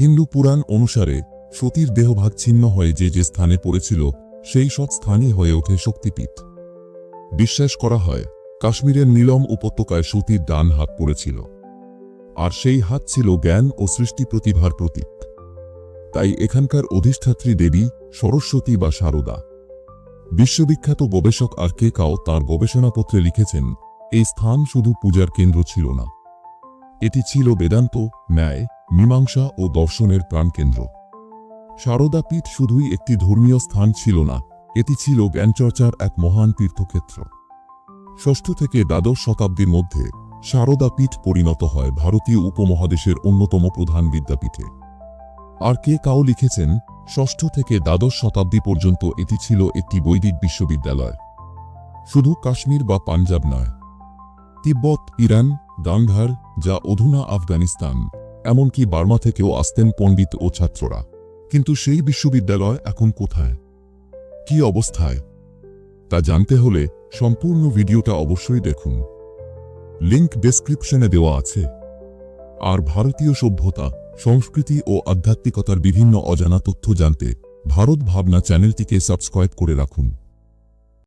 হিন্দু পুরাণ অনুসারে সতীর দেহভাগ ছিন্ন হয়ে যে যে স্থানে পড়েছিল, সেই সব স্থানই হয়ে ওঠে শক্তিপীঠ। বিশ্বাস করা হয়, কাশ্মীরের নীলম উপত্যকায় সতীর ডান হাত পড়েছিল। আর সেই হাত ছিল জ্ঞান ও সৃষ্টি প্রতিভার প্রতীক। তাই এখানকার অধিষ্ঠাত্রী দেবী সরস্বতী বা শারদা বিশ্ববিখ্যাত গবেষক আর কে কাও তাঁর গবেষণাপত্রে লিখেছেন, এই স্থান শুধু পূজার কেন্দ্র ছিল না। এটি ছিল বেদান্ত, ন্যায় মীমাংসা ও দর্শনের প্রাণকেন্দ্র। সারদা পীঠ শুধুই একটি ধর্মীয় স্থান ছিল না, এটি ছিল জ্ঞানচর্চার এক মহান তীর্থক্ষেত্র। ষষ্ঠ থেকে দ্বাদশ শতাব্দীর মধ্যে সারদা পীঠ পরিণত হয় ভারতীয় উপমহাদেশের অন্যতম প্রধান বিদ্যাপীঠে। আর কে কাও লিখেছেন, ষষ্ঠ থেকে দ্বাদশ শতাব্দী পর্যন্ত এটি ছিল একটি বৈদিক বিশ্ববিদ্যালয়। শুধু কাশ্মীর বা পাঞ্জাব নয়। তিব্বত, ইরান দাঙ্গার যা অধুনা আফগানিস্তান এমনকি বার্মা থেকেও আসতেন পণ্ডিত ও ছাত্ররা। কিন্তু সেই বিশ্ববিদ্যালয় এখন কোথায়? কি অবস্থায়? তা জানতে হলে সম্পূর্ণ ভিডিওটা অবশ্যই দেখুন। লিংক ডেসক্রিপশনে দেওয়া আছে। আর ভারতীয় সভ্যতা, সংস্কৃতি ও আধ্যাত্মিকতার বিভিন্ন অজানা তথ্য জানতে ভারত ভাবনা চ্যানেলটিকে সাবস্ক্রাইব করে রাখুন।